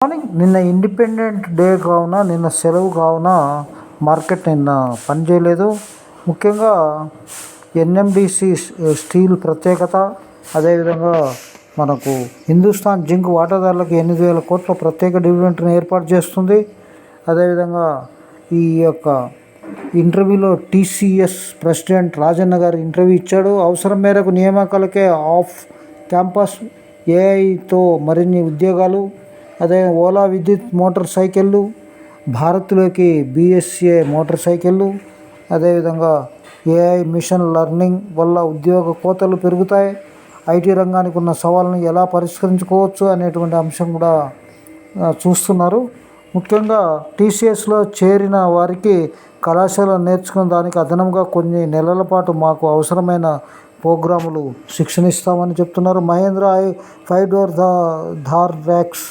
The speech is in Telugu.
మార్నింగ్ నిన్న ఇండిపెండెంట్ డే కావున నిన్న సెలవు కావున మార్కెట్ నిన్న పనిచేయలేదు ముఖ్యంగా ఎన్ఎండిసి స్టీల్ ప్రత్యేకత అదేవిధంగా మనకు హిందుస్థాన్ జింక్ వాటాదారులకు ఎనిమిది వేల కోట్ల ప్రత్యేక డివిడెంట్ను ఏర్పాటు చేస్తుంది. అదేవిధంగా ఈ యొక్క ఇంటర్వ్యూలో టీసీఎస్ ప్రెసిడెంట్ రాజన్న గారు ఇంటర్వ్యూ ఇచ్చాడు. అవసరం మేరకు నియామకాలకే ఆఫ్ క్యాంపస్ ఏఐతో మరిన్ని ఉద్యోగాలు అదే ఓలా విద్యుత్ మోటార్ సైకిళ్ళు భారత్లోకి బీఎస్ఏ మోటార్ సైకిళ్ళు అదేవిధంగా ఏఐ మిషన్ లెర్నింగ్ వల్ల ఉద్యోగ కోతలు పెరుగుతాయి. ఐటీ రంగానికి ఉన్న సవాళ్ళను ఎలా పరిష్కరించుకోవచ్చు అనేటువంటి అంశం కూడా చూస్తున్నారు. ముఖ్యంగా టీసీఎస్లో చేరిన వారికి కళాశాల నేర్చుకున్న దానికి అదనంగా కొన్ని నెలల పాటు మాకు అవసరమైన ప్రోగ్రాములు శిక్షణ ఇస్తామని చెప్తున్నారు. మహేంద్ర ఐ ఫైవ్ డోర్ దా ధార్ ర్యాక్స్